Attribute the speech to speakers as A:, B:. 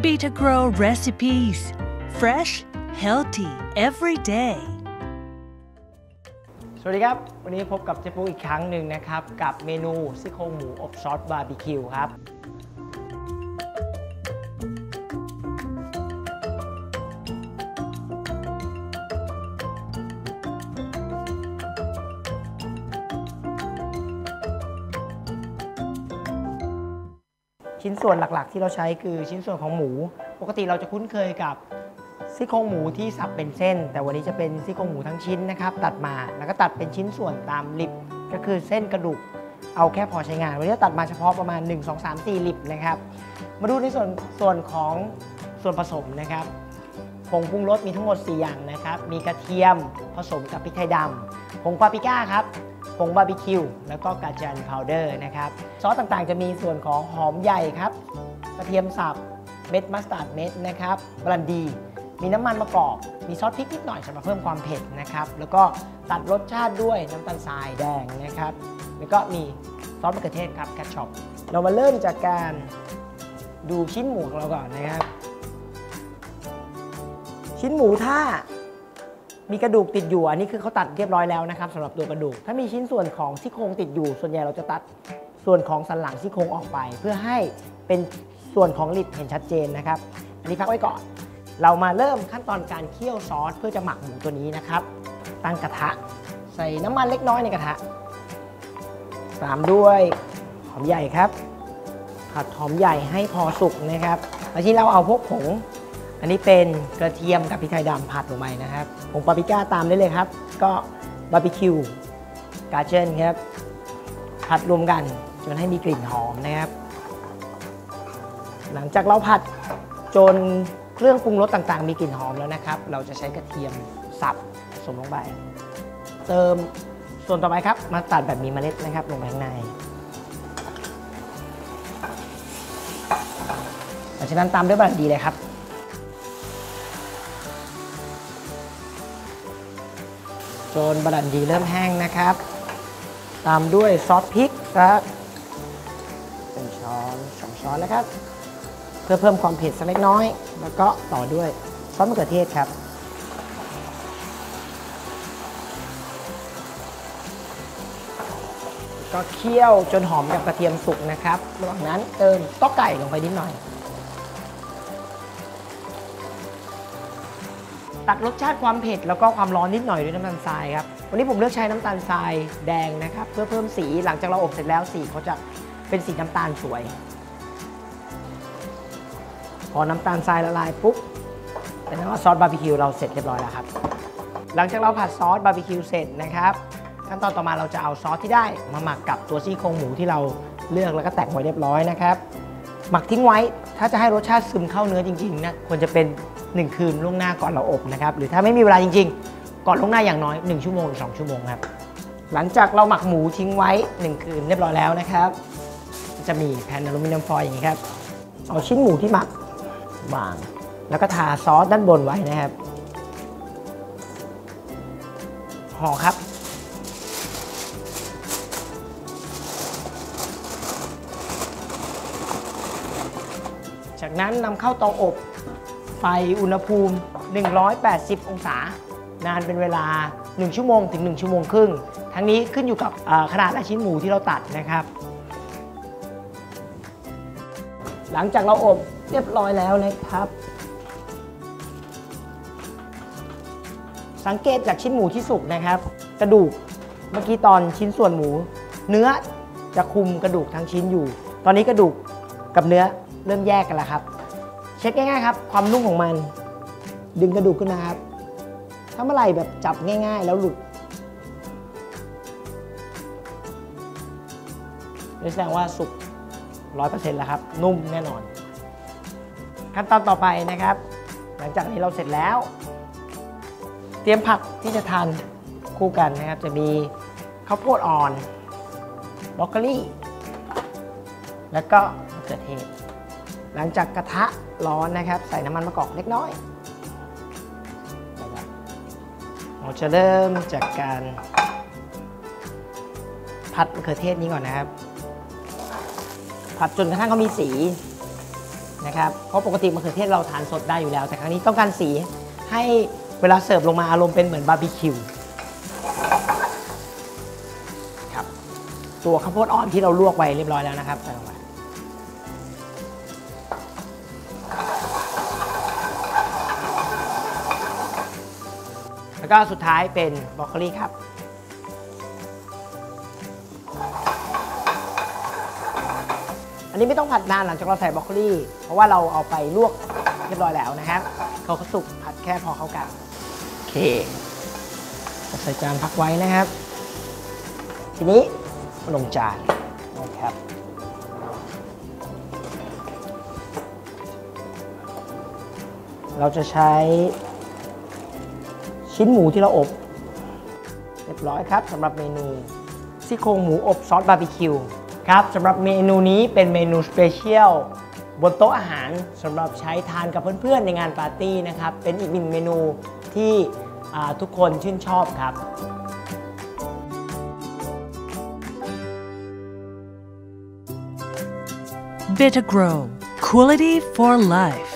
A: Beta Grow recipes. Fresh, healthy every day.
B: สวัสดีครับ วันนี้พบกับเจ๊ปุ๊กอีกครั้งหนึ่งนะครับ กับเมนูซี่โครงหมูอบซอสบาร์บีคิวครับ ชิ้นส่วนหลักๆ ที่เราใช้คือชิ้นส่วนของหมู ปกติเราจะคุ้นเคยกับซี่โครงหมูที่สับเป็นเส้น แต่วันนี้จะเป็นซี่โครงหมูทั้งชิ้นนะครับตัดมาแล้วก็ตัดเป็นชิ้นส่วนตามลิบก็คือเส้นกระดูกเอาแค่พอใช้งาน วันนี้ตัดมาเฉพาะประมาณ 1 2 3 4ลิบนะครับ มาดูในส่วนส่วนของส่วนผสมนะครับผงปรุงรสมีทั้งหมด 4 อย่างนะครับ มีกระเทียมผสมกับพริกไทยดำผงปาปริก้าครับ งบาร์บีคิวแล้วก็กาจันพาวเดอร์นะครับซอสต่างๆจะมีส่วนของหอมใหญ่ครับกระเทียมสับเม็ดมัสตาร์ดเม็ดนะครับบรันดี มีน้ำมันมะกอกมีซอสพริกนิดหน่อยสำหรับเพิ่มความเผ็ดนะครับแล้วก็ตัดรสชาติด้วยน้ำตาลทรายแดงนะครับแล้วก็มีซอสมะเขือเทศครับแคชช็อปเรามาเริ่มจากการดูชิ้นหมูของเราก่อนนะครับ ชิ้นหมูถ้า มีกระดูกติดอยู่อันนี้คือเขาตัดเรียบร้อยแล้วนะครับสำหรับตัวกระดูก ถ้ามีชิ้นส่วนของซี่โครงติดอยู่ ส่วนใหญ่เราจะตัดส่วนของสันหลังซี่โครงออกไป เพื่อให้เป็นส่วนของลิบเห็นชัดเจนนะครับ อันนี้พักไว้ก่อน เรามาเริ่มขั้นตอนการเคี่ยวซอสเพื่อจะหมักหมูตัวนี้นะครับ ตั้งกระทะ ใส่น้ำมันเล็กน้อยในกระทะ ตามด้วยหอมใหญ่ครับ ผัดหอมใหญ่ให้พอสุกนะครับแล้วที่เราเอาพวกผง อันนี้เป็นกระเทียมกับพริกไทยดำผัดลงไปนะครับผงปาปริก้าตามได้เลยครับ ก็บาร์บีคิวกาเจนครับผัดรวมกันจนให้มีกลิ่นหอมนะครับ หลังจากเราผัดจนเครื่องปรุงรสต่างๆ มีกลิ่นหอมแล้วนะครับ เราจะใช้กระเทียมสับผสมลงไป เติมส่วนต่อไปครับ มาตัดแบบมีเมล็ดนะครับ ลงไปข้างในหลังจากนั้นตามด้วยบาร์ดีเลยครับ จนบารันดีเริ่มแห้งนะครับ ตามด้วยซอสพริกสักเป็นช้อนสองช้อนนะครับ เพื่อเพิ่มความเผ็ดสักเล็กน้อย แล้วก็ต่อด้วยซอสมะเขือเทศครับก็เคี่ยวจนหอมกับกระเทียมสุกนะครับ ระหว่างนั้นเติมต๊อกไก่ลงไปนิดหน่อย ตัดรสชาติความเผ็ดแล้วก็ความร้อนนิดหน่อยด้วยน้ำตาลทรายครับ วันนี้ผมเลือกใช้น้ำตาลทรายแดงนะครับ เพื่อเพิ่มสีหลังจากเราอบเสร็จแล้วสีเขาจะเป็นสีน้ำตาลสวย พอน้ำตาลทรายละลายปุ๊บเป็นนั้นว่าซอสบาร์บีคิวเราเสร็จเรียบร้อยแล้วครับ หลังจากเราผัดซอสบาร์บีคิวเสร็จนะครับขั้นตอนต่อมาเราจะเอาซอสที่ได้มาหมักกับตัวซี่โครงหมูที่เราเลือกแล้วก็แต่งไว้เรียบร้อยนะครับ หมักทิ้งไว้ ถ้าจะให้รสชาติซึมเข้าเนื้อจริงๆนะควรจะเป็น 1 คืนล่วงหน้าก่อนเราอบนะครับหรือถ้าไม่มีเวลาจริง ๆ ก่อนล่วงหน้าอย่างน้อย 1 ชั่วโมงหรือ2ชั่วโมงครับหลังจากเราหมักหมูทิ้งไว้ 1 คืนเรียบร้อยแล้วนะครับ จะมีแผ่นอลูมิเนียมฟอยล์อย่างนี้ครับเอาชิ้นหมูที่หมักวาง แล้วก็ทาซอสด้านบนไว้นะครับห่อครับ จากนั้นนำเข้าเตาอบ ไฟอุณหภูมิ 180 องศา นานเป็นเวลา 1 ชั่วโมงถึง 1 ชั่วโมงครึ่ง ทั้งนี้ขึ้นอยู่กับขนาดและชิ้นหมูที่เราตัดนะครับ หลังจากเราอบเรียบร้อยแล้วนะครับ สังเกตจากชิ้นหมูที่สุกนะครับ กระดูกเมื่อกี้ตอนชิ้นส่วนหมู เนื้อจะคุมกระดูกทั้งชิ้นอยู่ ตอนนี้กระดูกกับเนื้อ เริ่มแยกกันแล้วครับ เช็คง่ายๆครับ ความนุ่มของมัน ดึงกระดูกขึ้นมาครับถ้าเมื่อไหร่แบบจับง่าย ๆ แล้วหลุดนี่แสดงว่าสุก100%แล้วครับ นุ่มแน่นอน ขั้นตอนต่อไปนะครับ หลังจากนี้เราเสร็จแล้ว เตรียมผักที่จะทานคู่กันนะครับ จะมีข้าวโพดอ่อนบรอกโคลีแล้วก็มะเขือเทศ หลังจากกระทะร้อนนะครับ ใส่น้ำมันมะกอกเล็กน้อยเราจะเริ่มจากการผัดมะเขือเทศนี้ก่อนนะครับ ผัดจนกระทั่งเขามีสีนะครับ เพราะปกติมะเขือเทศเราทานสดได้อยู่แล้ว แต่ครั้งนี้ต้องการสีให้เวลาเสิร์ฟลงมาอารมณ์เป็นเหมือนบาร์บีคิวครับตัวข้าวโพดอ่อนที่เราลวกไว้เรียบร้อยแล้วนะครับใส่ลงไป ก็สุดท้ายเป็นบรอกโคลีครับ อันนี้ไม่ต้องผัดนานหลังจากเราใส่บรอกโคลีเพราะว่าเราเอาไปลวกเรียบร้อยแล้วนะครับเขาก็สุกผัดแค่พอเข้ากันโอเคใส่จานพักไว้นะครับ ทีนี้ลงจานนะครับเราจะใช้ ชิ้นหมูที่เราอบ เรียบร้อยครับสำหรับเมนูซี่โครงหมูอบซอสบาร์บีคิวครับสำหรับเมนูนี้เป็นเมนูสเปเชียลบนโต๊ะอาหารสำหรับใช้ทานกับเพื่อนๆในงานปาร์ตี้นะครับ เป็นอีกหนึ่งเมนูที่ทุกคนชื่นชอบครับ
A: Bitter Grow, quality for life.